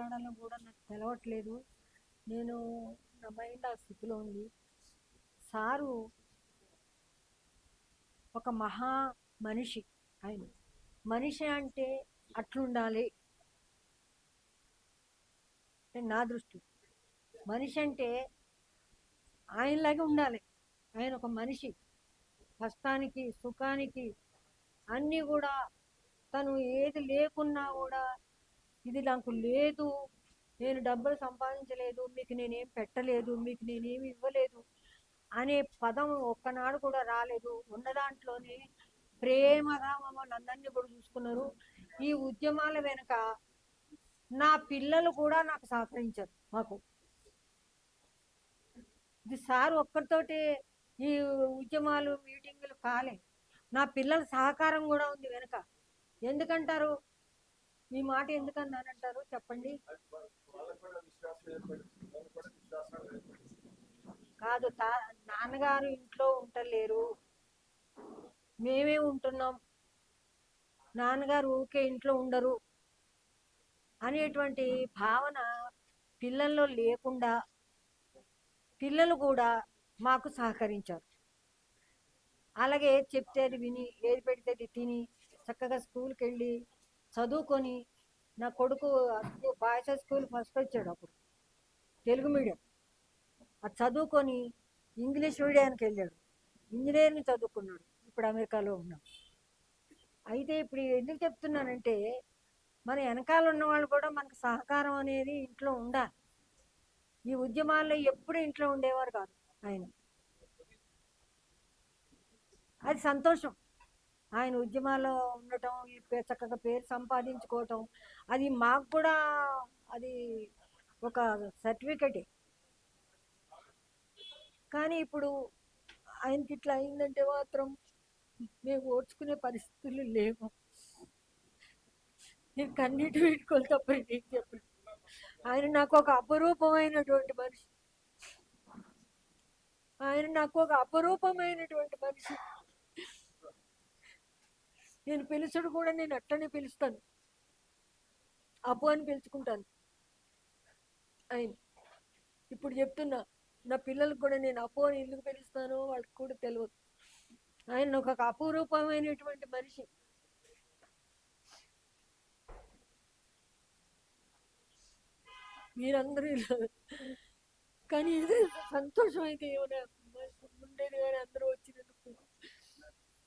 మాట్లాడాలో కూడా నాకు తెలవట్లేదు. నేను నా మైండ్ ఆ స్థితిలో ఉంది. సారు ఒక మహా మనిషి ఆయన. మనిషి అంటే అట్లుండాలి. అంటే నా దృష్టి. మనిషి అంటే ఆయనలాగే ఉండాలి. ఆయన ఒక మనిషి. కష్టానికి సుఖానికి అన్నీ కూడా తను ఏది లేకున్నా కూడా ఇది నాకు లేదు. నేను డబ్బులు సంపాదించలేదు. మీకు నేనేం పెట్టలేదు. మీకు నేనేమి ఇవ్వలేదు అనే పదం ఒక్కనాడు కూడా రాలేదు. ఉన్న దాంట్లోనే ప్రేమగా మమ్మల్ని అందరినీ కూడా చూసుకున్నారు. ఈ ఉద్యమాల వెనుక నా పిల్లలు కూడా నాకు సహకరించారు మాకు. ఇది సార్ ఒక్కరితోటి ఈ ఉద్యమాలు మీటింగులు కాలే. నా పిల్లల సహకారం కూడా ఉంది వెనుక. ఎందుకంటారు? మీ మాట ఎందుకన్నారంటారు చెప్పండి. కాదు తా నాన్నగారు ఇంట్లో ఉంటలేరు. మేమే ఉంటున్నాం. నాన్నగారు ఊకే ఇంట్లో ఉండరు. అనేటువంటి భావన పిల్లల్లో లేకుండా పిల్లలు కూడా మాకు సహకరించారు. అలాగే చెప్తే అది విని ఏది పెడితే అది తిని చక్కగా స్కూల్కి వెళ్ళి చదువుకొని నా కొడుకు బాయ్స్ స్కూల్ ఫస్ట్ వచ్చాడు అప్పుడు. తెలుగు మీడియం. అది చదువుకొని ఇంగ్లీష్ మీడియానికి వెళ్ళాడు. ఇంజనీరింగ్ చదువుకున్నాడు. ఇప్పుడు అమెరికాలో ఉన్నాడు. అయితే ఇప్పుడు ఎందుకు చెప్తున్నానంటే మన వెనకాల ఉన్న వాళ్ళు కూడా మనకు సహకారం అనేది ఇంట్లో ఉండాలి. ఈ ఉద్యమాల్లో ఎప్పుడు ఇంట్లో ఉండేవారు కాదు ఆయన. అది సంతోషం. ఆయన ఉద్యమాల్లో ఉండటం పే- చక్కగా పేరు సంపాదించుకోవటం అది మాకు కూడా అది ఒక సర్టిఫికెటే. కానీ ఇప్పుడు ఆయనకి ఇట్లా అయిందంటే మాత్రం మేము ఓడ్చుకునే పరిస్థితులు లేవు. నేను కన్నీటి వీడుకోలు తప్ప నేను చెప్పను. ఆయన నాకు ఒక అపరూపమైనటువంటి మనిషి. ఆయన నాకు ఒక అపరూపమైనటువంటి మనిషి. నేను పిలుచుడు కూడా నేను అట్టనే పిలుస్తాను. అప్పు అని పిలుచుకుంటాను. ఆయన ఇప్పుడు చెప్తున్నా నా పిల్లలకు కూడా నేను అప్పు అని ఎందుకు పిలుస్తానో వాళ్ళకి కూడా తెలియదు ఆయన ఒక అపురూపమైనటువంటి మనిషి. మీరందరూ ఇలా కానీ ఇది సంతోషం అయితే ఏమైనా ఉండేది కానీ అందరూ వచ్చినందుకు.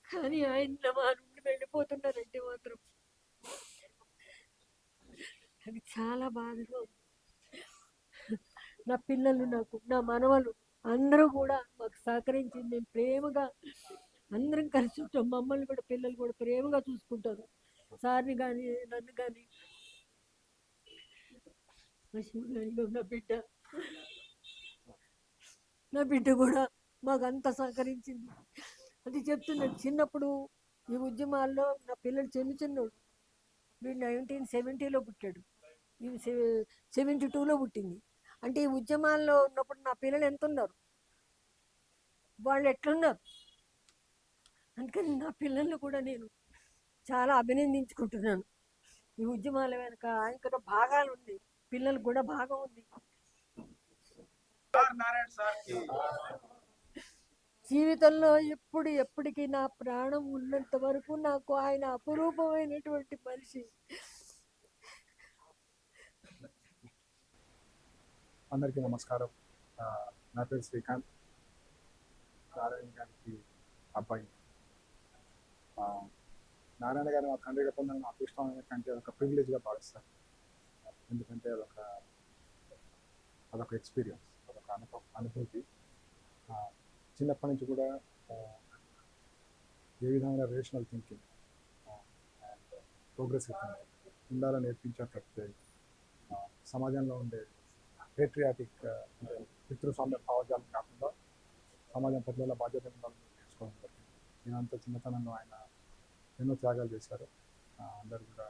కానీ ఆయన మా వెళ్ళిపోతున్నారంటే మాత్రం. అది చాలా బాధగా నా పిల్లలు నాకు నా మనవలు అందరూ కూడా మాకు సహకరించి మేము ప్రేమగా అందరం కలిసి ఉంటాం. మమ్మల్ని కూడా పిల్లలు కూడా ప్రేమగా చూసుకుంటారు. సార్ని కానీ నన్ను కానీ నా బిడ్డ. నా బిడ్డ కూడా మాకు అంత సహకరించింది. అది చెప్తున్నాడు చిన్నప్పుడు ఈ ఉద్యమాల్లో నా పిల్లలు చిన్న చిన్నోడు. వీడు నైన్టీన్ సెవెంటీలో పుట్టాడు. ఇది సెవెంటీ టూలో పుట్టింది. అంటే ఈ ఉద్యమాల్లో ఉన్నప్పుడు నా పిల్లలు ఎంత ఉన్నారు వాళ్ళు ఎట్లున్నారు? అందుకని నా పిల్లల్ని కూడా నేను చాలా అభినందించుకుంటున్నాను. ఈ ఉద్యమాల వెనక ఆయనకు భాగాలు ఉన్నాయి. పిల్లలకు కూడా భాగం ఉంది. నారాయణ జీవితంలో ఎప్పుడు ఎప్పటికీ నా ప్రాణం ఉన్నంత వరకు నాకు ఆయన అపురూపమైనటువంటి మనిషి. అందరికీ నమస్కారం. నా పేరు శ్రీకాంత్. నారాయణ గారికి అబ్బాయి. నారాయణ గారు మా తండ్రిగా పొందడం నాకు ఇష్టమైన కంటే ఒక ప్రివిలేజ్గా భావిస్తాను ఎందుకంటే అదొక అదొక ఎక్స్పీరియన్స్ అదొక అనుభవ అనుభూతి. చిన్నప్పటి నుంచి కూడా ఏ విధమైన rational thinking and progressive thinking ఉండాలని నేర్పించారు సమాజంలో ఉండే పేట్రియాటిక్ పితృస్వామ్య భావజాలం కాకుండా సమాజం పట్ల బాధ్యత ఉండాలని నేర్చుకోవడం జరిగింది. నేనంత చిన్నతనంలో ఆయన ఎన్నో త్యాగాలు చేశారు. అందరు కూడా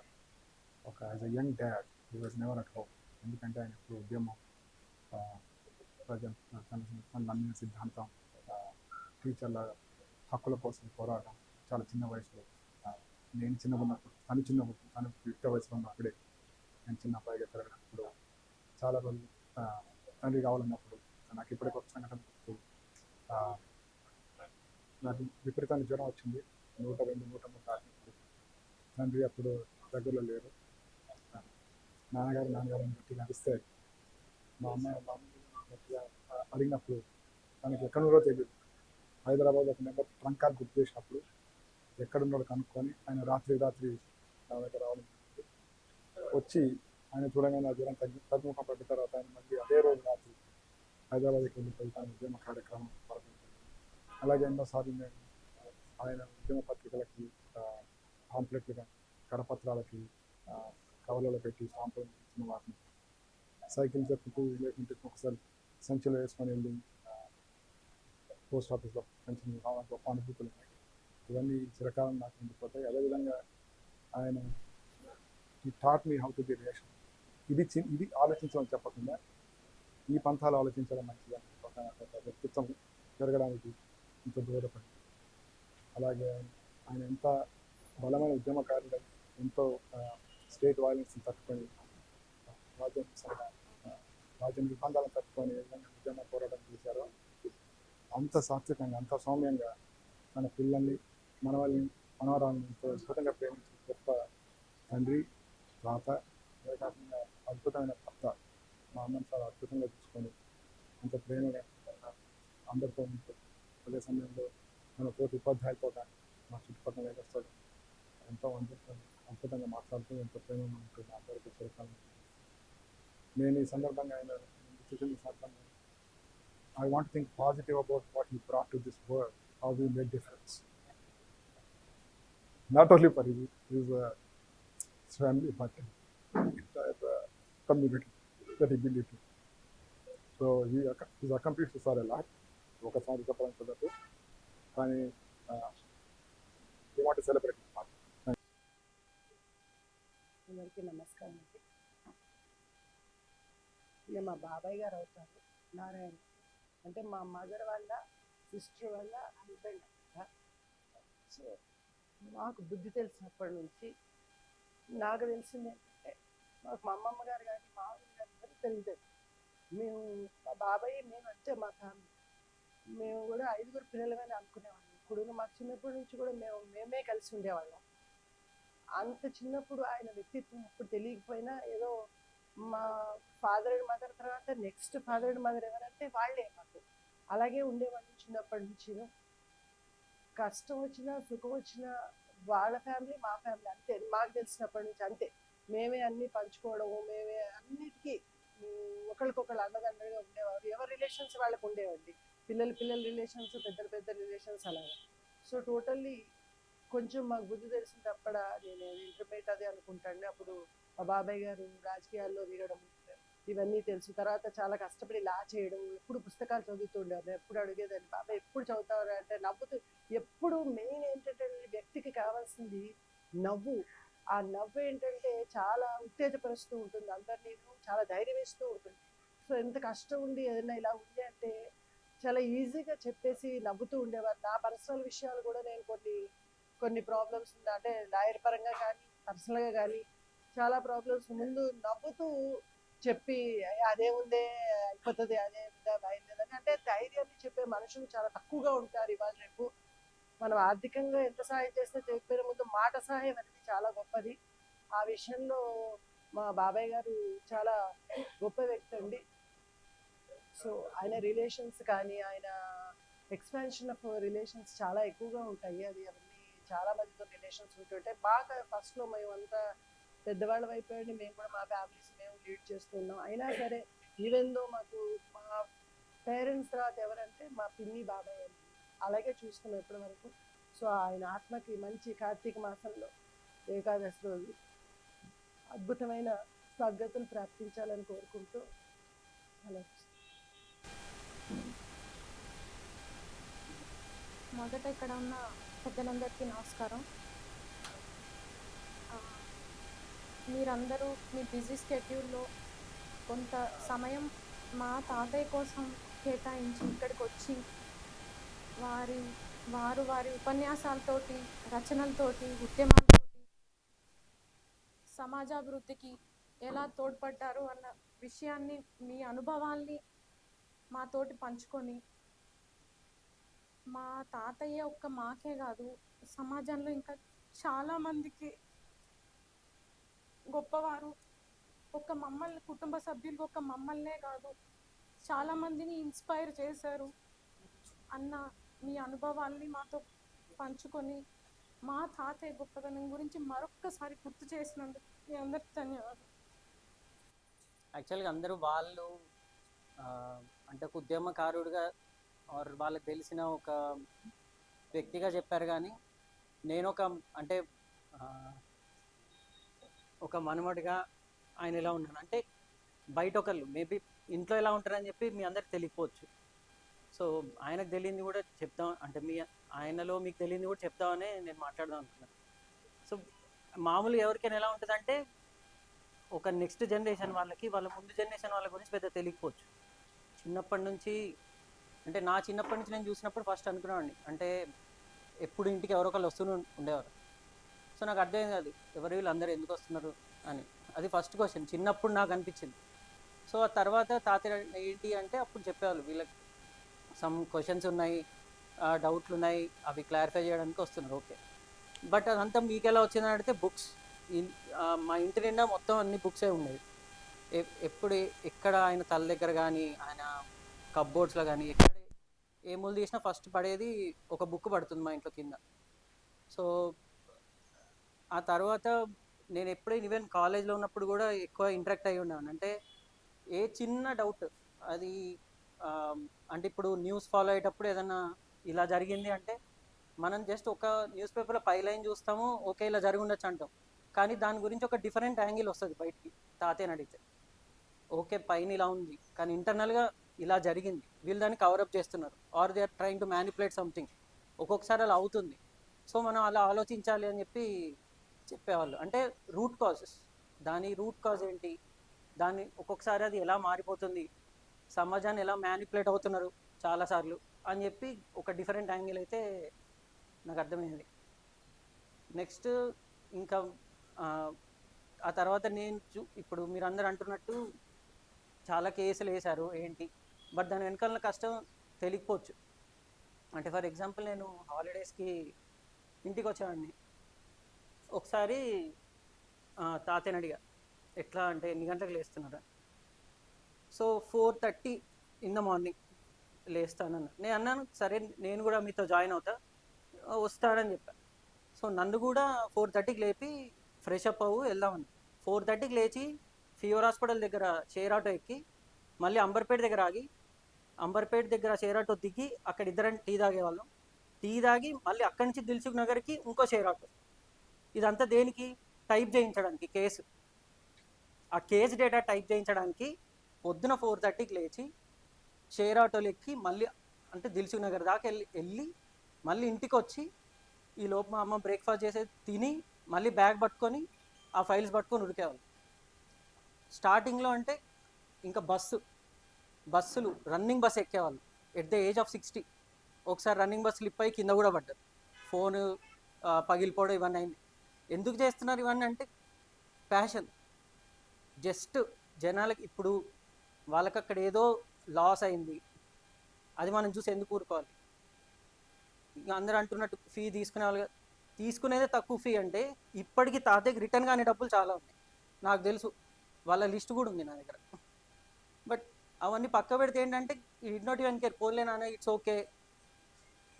ఒక as a young dad he was never at home ఎందుకంటే ఆయన ఇప్పుడు ఉద్యమం ఆ, ప్రజల తన నమ్మిన సిద్ధాంతం ఆ, టీచర్ల హక్కుల కోసం పోరాటం చాలా చిన్న వయసులో. నేను చిన్నగా ఉన్నప్పుడు తను చిన్న తను యుక్త వయసులో ఉన్నప్పుడే నేను చిన్న అబ్బాయిగా పెరగనప్పుడు చాలా రోజులు తండ్రి కావాలన్నప్పుడు నాకు ఇప్పటికి ఒక సంఘటన నాకు విపరీతమైన జ్వరం వచ్చింది. నూట రెండు నూట మూడు దాటినప్పుడు తండ్రి అప్పుడు దగ్గరలో లేరు. నాన్నగారు నాన్నగారు అని గట్టిగా మా అమ్మ మా అమ్మ అడిగినప్పుడు తనకి ఎక్కడున్నారో తెలియదు. హైదరాబాద్ ఒక నెంబర్ ట్రంక్ కాల్ బుక్ చేసినప్పుడు ఎక్కడున్నాడు కనుక్కొని ఆయన రాత్రి రాత్రి నా దగ్గర రావడం వచ్చి ఆయన చూడగానే జ్వరం తగ్గి తగ్గుముఖం పడ్డ తర్వాత ఆయన మళ్ళీ అదే రోజు రాత్రి హైదరాబాద్కి వెళ్ళి తన ఉద్యమ కార్యక్రమం ప్రారంభించారు అలాగే ఎన్నోసార్లు నేను ఆయన ఉద్యమ పత్రికలకి పాంప్లెట్లుగా కరపత్రాలకి ఆ, పెట్టి స్టాంపులు ఇచ్చిన వాటిని సైకిల్ చెప్పుతూ లేకుంటే ఒకసారి సంచిలో వేసుకొని వెళ్ళి పోస్ట్ ఆఫీస్లో పెన్షన్ రావడానికి గొప్ప అనుభూతులు ఉన్నాయి. ఇవన్నీ చిరకాలం నాకు ఉండిపోతాయి. అదేవిధంగా ఆయన ఈ taught me how to be reaction ఇది చి- ఇది ఆలోచించమని చెప్పకుండా ఈ పంథాలు ఆలోచించడం మంచిది? ఒక వ్యక్తిత్వం పెరగడానికి ఇంత దూరపడి. అలాగే ఆయన ఎంత బలమైన ఉద్యమకారులు ఎంతో స్టేట్ వైలెన్స్ని తట్టుకొని రాజ్యం రాజ్యం నిర్బంధాలను తట్టుకొని విధంగా ఉద్యమ పోరాటం చేశారో అంత సాత్వికంగా అంత సౌమ్యంగా మన పిల్లల్ని మనవల్ని మనవరాలను ఎంతో అద్భుతంగా ప్రేమించే గొప్ప తండ్రి తాత అదే కాకుండా అద్భుతమైన భర్త మా అమ్మని చాలా అద్భుతంగా చూసుకొని అంత ప్రేమగా అందరితో అదే సమయంలో మన తోటి ఉపాధ్యాయులతో కానీ మా చుట్టుపక్కల నేరస్తాడు ఎంతో అందరితో అద్భుతంగా మాట్లాడుతూ ఎంతో ప్రేమగా ఉంటుంది అందరికీ చిరకాలం నేను ఈ సందర్భంగా ఆయన చూసిన సందర్భంగా I want to think positive about what he brought to this world, how we made difference. Not only for his, his, uh, his family, but entire uh, community that he believed in. So he, his accomplishments are a lot. ఒకసారి చెప్పడం కుదరదు కానీ we want అందరికీ నమస్కారం అండి మా బాబాయ్ గారు అవుతారు నారాయణ అంటే మా మదర్ వాళ్ళ సిస్టర్ వల్ల హస్బెండ్ అనమాట సో నాకు బుద్ధి తెలిసినప్పటి నుంచి నాకు తెలిసింది ఏంటంటే మాకు మా అమ్మమ్మ గారు కానీ మా ఆవిడ గారు అందరూ తెలియదు. మేము మా బాబాయ్ మేము అంతే మా ఫ్యామిలీ. మేము కూడా ఐదుగురు పిల్లలమని అనుకునేవాళ్ళం. ఇప్పుడు మాకు చిన్నప్పటి నుంచి కూడా మేము మేమే కలిసి ఉండేవాళ్ళం. అంత చిన్నప్పుడు ఆయన వ్యక్తిత్వం ఇప్పుడు తెలియకపోయినా ఏదో మా ఫాదర్ అండ్ మదర్ తర్వాత నెక్స్ట్ ఫాదర్ అండ్ మదర్ ఎవరంటే వాళ్ళే మాకు. అలాగే ఉండేవాళ్ళు చిన్నప్పటి నుంచి. కష్టం వచ్చినా సుఖం వచ్చినా వాళ్ళ ఫ్యామిలీ మా ఫ్యామిలీ అంతే. మాకు తెలిసినప్పటి నుంచి అంతే. మేమే అన్ని పంచుకోవడము మేమే అన్నిటికీ ఒకరికొకరు అన్నదండగా ఉండేవారు. ఎవరి రిలేషన్స్ వాళ్ళకు ఉండేవండి. పిల్లల పిల్లల రిలేషన్స్ పెద్ద పెద్ద రిలేషన్స్ అలాగా. సో టోటల్లీ కొంచెం మాకు బుద్ధి తెలిసినప్పుడు నేను ఇంటర్మీడియట్ అదే అనుకుంటాను అప్పుడు మా బాబాయ్ గారు రాజకీయాల్లో తిరగడం ఇవన్నీ తెలుసు. తర్వాత చాలా కష్టపడి లా చేయడం ఎప్పుడు పుస్తకాలు చదువుతుండేవారు ఎప్పుడు అడిగేదాన్ని బాబాయ్ ఎప్పుడు చదువుతారు అంటే నవ్వుతూ ఎప్పుడు మెయిన్ ఏంటంటే వ్యక్తికి కావాల్సింది నవ్వు. ఆ నవ్వు ఏంటంటే చాలా ఉత్తేజపరుస్తూ ఉంటుంది. అందరినీ చాలా ధైర్యం ఇస్తూ ఉంటుంది. సో ఎంత కష్టం ఉంది ఏదైనా ఇలా ఉంది అంటే చాలా ఈజీగా చెప్పేసి నవ్వుతూ ఉండేవారు. నా పర్సనల్ విషయాలు కూడా నేను కొన్ని కొన్ని ప్రాబ్లమ్స్ అంటే లాయర్ పరంగా కానీ పర్సనల్గా కానీ చాలా ప్రాబ్లమ్స్ ముందు నవ్వుతూ చెప్పి అదే ఉందే అయిపోతుంది అదే ఉందా బయలుదేరని అంటే ధైర్యాన్ని చెప్పే మనుషులు చాలా తక్కువగా ఉంటారు ఇవాళ రేపు. మనం ఆర్థికంగా ఎంత సహాయం చేస్తే చెప్పిన ముందు మాట సహాయం అనేది చాలా గొప్పది. ఆ విషయంలో మా బాబాయ్ గారు చాలా గొప్ప వ్యక్తి అండి. సో ఆయన రిలేషన్స్ కానీ ఆయన ఎక్స్పాన్షన్ ఆఫ్ రిలేషన్స్ చాలా ఎక్కువగా ఉంటాయి. అది అవన్నీ చాలా మందితో రిలేషన్స్ ఉంటుంటాయి. బాగా ఫస్ట్లో మేమంతా పెద్దవాళ్ళం అయిపోయింది మేము కూడా మా ఫ్యామిలీస్ మేము లీడ్ చేస్తున్నాం అయినా సరే ఈవెన్ దో మాకు మా పేరెంట్స్ తర్వాత ఎవరంటే మా పిన్ని బాబాయ్ అలాగే చూసుకున్నాం ఇప్పటి వరకు సో ఆయన ఆత్మకి మంచి కార్తీక మాసంలో ఏకాదశి రోజు అద్భుతమైన సద్గతులు ప్రాప్తించాలని కోరుకుంటూ అలా మొదట ఇక్కడ ఉన్న పెద్దలందరికీ నమస్కారం ఆ, మీరందరూ మీ బిజీ స్కెడ్యూల్లో కొంత సమయం మా తాతయ్య కోసం కేటాయించి ఇక్కడికి వచ్చి వారి వారు వారి ఉపన్యాసాలతోటి రచనలతోటి ఉద్యమాలతోటి సమాజాభివృద్ధికి ఎలా తోడ్పడ్డారు అన్న విషయాన్ని మీ అనుభవాల్ని మాతోటి పంచుకొని మా తాతయ్య ఒక్క మాకే కాదు సమాజంలో ఇంకా చాలా మందికి గొప్పవారు. ఒక మమ్మల్ని కుటుంబ సభ్యులు ఒక మమ్మల్నే కాదు చాలా మందిని ఇన్స్పైర్ చేశారు అన్న మీ అనుభవాల్ని మాతో పంచుకొని మా తాతయ్య గొప్పతనం గురించి మరొక్కసారి గుర్తు చేసినందుకు మీ అందరికి ధన్యవాదాలు. యాక్చువల్గా అందరూ వాళ్ళు అంటే ఒక ఉద్యమకారుడిగా ఆర్ వాళ్ళకి తెలిసిన ఒక వ్యక్తిగా చెప్పారు కానీ నేను ఒక అంటే ఒక మనమడిగా ఆయన ఎలా ఉన్నాను అంటే బయట ఒకళ్ళు మేబీ ఇంట్లో ఎలా ఉంటారని చెప్పి మీ అందరికి తెలియకపోవచ్చు. సో ఆయనకు తెలియంది కూడా చెప్తాం అంటే మీ ఆయనలో మీకు తెలియంది కూడా చెప్తామని నేను మాట్లాడదాం అనుకున్నాను సో మామూలు ఎవరికైనా ఎలా ఉంటుందంటే ఒక నెక్స్ట్ జనరేషన్ వాళ్ళకి వాళ్ళ ముందు జనరేషన్ వాళ్ళ గురించి పెద్ద తెలియకపోవచ్చు. చిన్నప్పటి నుంచి అంటే నా చిన్నప్పటి నుంచి నేను చూసినప్పుడు ఫస్ట్ అనుకునేవాడిని. అంటే ఎప్పుడు ఇంటికి ఎవరో ఒకళ్ళు వస్తూనే ఉండేవారు. సో నాకు అర్థం కాదు ఎవరు వీళ్ళందరూ ఎందుకు వస్తున్నారు అని. అది ఫస్ట్ క్వశ్చన్ చిన్నప్పుడు నాకు అనిపించింది. సో ఆ తర్వాత తాతయ్య ఏంటి అంటే అప్పుడు చెప్పేవాళ్ళు వీళ్ళకి. సమ్ క్వశ్చన్స్ ఉన్నాయి డౌట్లు ఉన్నాయి అవి క్లారిఫై చేయడానికి వస్తున్నారు ఓకే బట్ అదంతా మీకు ఎలా వచ్చిందని అడిగితే బుక్స్ మా ఇంటి నిండా మొత్తం అన్ని బుక్సే ఉన్నాయి ఎ- ఎప్పుడు ఎక్కడ ఆయన తల దగ్గర కానీ ఆయన కప్బోర్డ్స్లో కానీ ఎక్కడ ఏ మూలు తీసినా ఫస్ట్ పడేది ఒక బుక్ పడుతుంది మా ఇంట్లో కింద. సో ఆ తర్వాత నేను ఎప్పుడూ ఈవెన్ కాలేజ్లో ఉన్నప్పుడు కూడా ఎక్కువ ఇంటరాక్ట్ అయి ఉన్నాను అంటే ఏ చిన్న డౌట్ అది అంటే ఇప్పుడు న్యూస్ ఫాలో అయ్యేటప్పుడు ఏదన్నా ఇలా జరిగింది అంటే మనం జస్ట్ ఒక న్యూస్ పేపర్లో పై లైన్ చూస్తాము ఓకే ఇలా జరిగి ఉండొచ్చు అంటాం. కానీ దాని గురించి ఒక డిఫరెంట్ యాంగిల్ వస్తుంది బయటికి తాతయ్యని అడిగితే. ఓకే పైన ఇలా ఉంది కానీ ఇంటర్నల్గా ఇలా జరిగింది వీళ్ళు దాన్ని కవరప్ చేస్తున్నారు. Are they are trying to manipulate something ఒక్కొక్కసారి అలా అవుతుంది. సో మనం అలా ఆలోచించాలి అని చెప్పి చెప్పేవాళ్ళు. అంటే రూట్ కాజెస్ దాని రూట్ కాజ్ ఏంటి? దాన్ని ఒక్కొక్కసారి అది ఎలా మారిపోతుంది? సమాజాన్ని ఎలా మ్యానిపులేట్ అవుతున్నారు చాలాసార్లు అని చెప్పి ఒక డిఫరెంట్ యాంగిల్ అయితే నాకు అర్థమైంది. నెక్స్ట్ ఇంకా ఆ, తర్వాత నేను చూ ఇప్పుడు మీరు అందరు అంటున్నట్టు చాలా కేసులు వేశారు ఏంటి? బట్ దాని వెనకాల కష్టం తెలియకపోవచ్చు. అంటే ఫర్ ఎగ్జాంపుల్ నేను హాలిడేస్కి ఇంటికి వచ్చేవాడిని ఒకసారి తాతయ్యని అడిగా ఎట్లా అంటే ఎన్ని గంటలకు లేస్తున్నారా? So four thirty in the morning లేస్తానన్న. నేను అన్నాను సరే నేను కూడా మీతో జాయిన్ అవుతా వస్తానని చెప్పాను సో నన్ను కూడా ఫోర్ థర్టీకి లేపి ఫ్రెష్ అప్ అవ్వు వెళ్దామని. ఫోర్ థర్టీకి లేచి ఫీవర్ హాస్పిటల్ దగ్గర షేర్ ఆటో ఎక్కి మళ్ళీ అంబర్పేట దగ్గర ఆగి అంబర్పేట దగ్గర షేర్ ఆటో దిగి అక్కడ ఇద్దరం టీ తాగేవాళ్ళం. టీ తాగి మళ్ళీ అక్కడి నుంచి దిల్సుఖ్ నగర్కి ఇంకో షేర్ ఆటో. ఇదంతా దేనికి? టైప్ చేయించడానికి కేసు. ఆ కేసు డేటా టైప్ చేయించడానికి పొద్దున ఫోర్ థర్టీకి లేచి షేర్ ఆటోలు ఎక్కి మళ్ళీ అంటే దిల్సుఖ్ నగర్ దాకా వెళ్ళి వెళ్ళి మళ్ళీ ఇంటికి వచ్చి ఈ లోపు మా అమ్మ బ్రేక్ఫాస్ట్ చేసేది తిని మళ్ళీ బ్యాగ్ పట్టుకొని ఆ ఫైల్స్ పట్టుకొని ఉరికేవాళ్ళు. స్టార్టింగ్లో అంటే ఇంకా బస్సు బస్సులు running bus ఎక్కేవాళ్ళు. At the age of sixty ఒకసారి రన్నింగ్ బస్ స్లిప్ అయ్యి కింద కూడా పడ్డారు. ఫోన్ పగిలిపోవడం ఇవన్నీ అయింది. ఎందుకు చేస్తున్నారు ఇవన్నీ అంటే ప్యాషన్ జస్ట్ జనాలకి ఇప్పుడు వాళ్ళకి అక్కడ ఏదో లాస్ అయింది. అది మనం చూసి ఎందుకు ఊరుకోవాలి? ఇక అందరూ అంటున్నట్టు ఫీ తీసుకునే వాళ్ళు తీసుకునేదే తక్కువ ఫీ అంటే ఇప్పటికీ తాతయ్యకి రిటర్న్ కానీ డబ్బులు చాలా ఉన్నాయి. నాకు తెలుసు. వాళ్ళ లిస్ట్ కూడా ఉంది నా దగ్గర. బట్ అవన్నీ పక్క పెడితే ఏంటంటే ఈ నాట్ ఈవెన్ కేర్ పోలే నాన్న ఇట్స్ ఓకే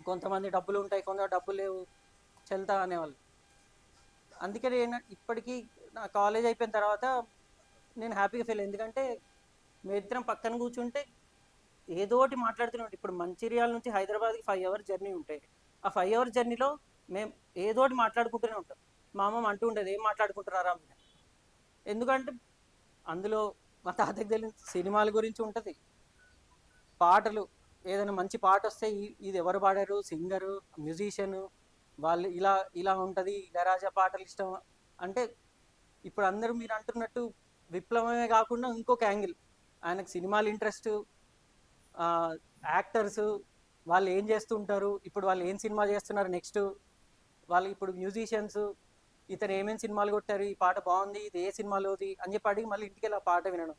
కొంతమంది డబ్బులు ఉంటాయి కొంత డబ్బులు లేవు. చెల్తా అనేవాళ్ళు. అందుకని ఇప్పటికీ నా కాలేజ్ అయిపోయిన తర్వాత నేను హ్యాపీగా ఫీల్ ఎందుకంటే మీ ఇద్దరం పక్కన కూర్చుంటే ఏదో ఒకటి మాట్లాడుతున్నాం ఇప్పుడు మంచిర్యాల నుంచి హైదరాబాద్కి ఫైవ్ అవర్ జర్నీ ఉంటాయి ఆ ఫైవ్ అవర్ జర్నీలో మేము ఏదో ఒకటి మాట్లాడుకుంటూనే ఉంటాం. మా అమ్మ అంటూ ఉండేది ఏం మాట్లాడుకుంటున్నారా మీరు ఎందుకంటే అందులో మా తాతకి తెలియని సినిమాల గురించి ఉంటుంది. పాటలు ఏదైనా మంచి పాట వస్తే ఇది ఎవరు పాడారు? సింగరు మ్యూజిషియన్ వాళ్ళు ఇలా ఇలా ఉంటుంది ఇళయరాజా పాటలు ఇష్టం అంటే ఇప్పుడు అందరూ మీరు అంటున్నట్టు విప్లవమే కాకుండా ఇంకొక యాంగిల్. ఆయనకు సినిమాలు ఇంట్రెస్ట్ యాక్టర్స్ వాళ్ళు ఏం చేస్తుంటారు ఇప్పుడు వాళ్ళు ఏం సినిమా చేస్తున్నారు నెక్స్ట్ వాళ్ళు ఇప్పుడు మ్యూజిషియన్స్ ఇతను ఏమేమి సినిమాలు కొట్టారు ఈ పాట బాగుంది ఇది ఏ సినిమాలోది అని చెప్పి అడిగి మళ్ళీ ఇంటికి వెళ్ళి ఆ పాట వినడం.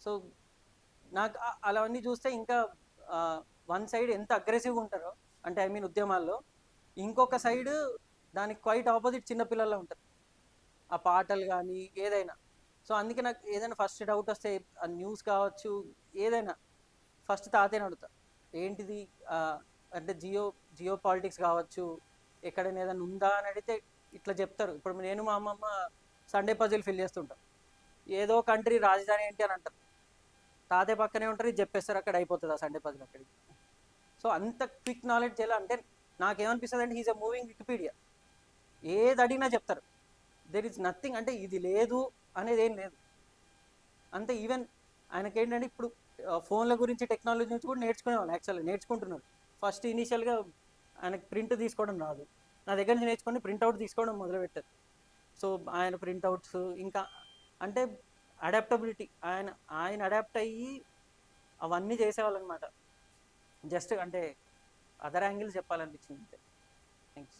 సో నాకు అలా అలావన్నీ చూస్తే ఇంకా వన్ సైడ్ ఎంత అగ్రెసివ్గా ఉంటారో అంటే ఐ మీన్ ఉద్యమాల్లో ఇంకొక సైడ్ దానికి క్వైట్ ఆపోజిట్ చిన్నపిల్లల్లో ఉంటుంది. ఆ పాటలు కానీ ఏదైనా. సో అందుకే నాకు ఏదైనా ఫస్ట్ డౌట్ వస్తే ఆ న్యూస్ కావచ్చు ఏదైనా ఫస్ట్ తాతేనే అడుగుతా. ఏంటిది? అంటే జియో జియో పాలిటిక్స్ కావచ్చు ఎక్కడైనా ఏదైనా ఉందా అని అడిగితే ఇట్లా చెప్తారు. ఇప్పుడు నేను మా అమ్మమ్మ సండే పజిల్ ఫిల్ చేస్తుంటాం. ఏదో కంట్రీ రాజధాని ఏంటి అని అంటారు. తాతయ్య పక్కనే ఉంటారు చెప్పేస్తారు అక్కడ అయిపోతుంది ఆ సండే పజిల్ అక్కడికి. సో అంత క్విక్ నాలెడ్జ్ ఎలా అంటే నాకేమనిపిస్తుంది అంటే హీజ్ అ మూవింగ్ వికీపీడియా ఏది అడిగినా చెప్తారు. దెర్ ఇస్ నథింగ్ అంటే ఇది లేదు అనేది ఏం లేదు. అంతే ఈవెన్ ఆయనకి ఏంటంటే ఇప్పుడు ఫోన్ల గురించి టెక్నాలజీ నుంచి కూడా నేర్చుకునేవాళ్ళు యాక్చువల్గా నేర్చుకుంటున్నారు. ఫస్ట్ ఇనీషియల్గా ఆయనకి ప్రింట్ తీసుకోవడం రాదు. నా దగ్గర నుంచి నేర్చుకొని ప్రింట్అవుట్ తీసుకోవడం మొదలుపెట్టారు. సో ఆయన ప్రింట్అవుట్స్ ఇంకా అంటే అడాప్టబిలిటీ ఆయన ఆయన అడాప్ట్ అయ్యి అవన్నీ చేసేవాళ్ళు అనమాట జస్ట్ అంటే అదర్ యాంగిల్స్ చెప్పాలనిపించింది అంతే.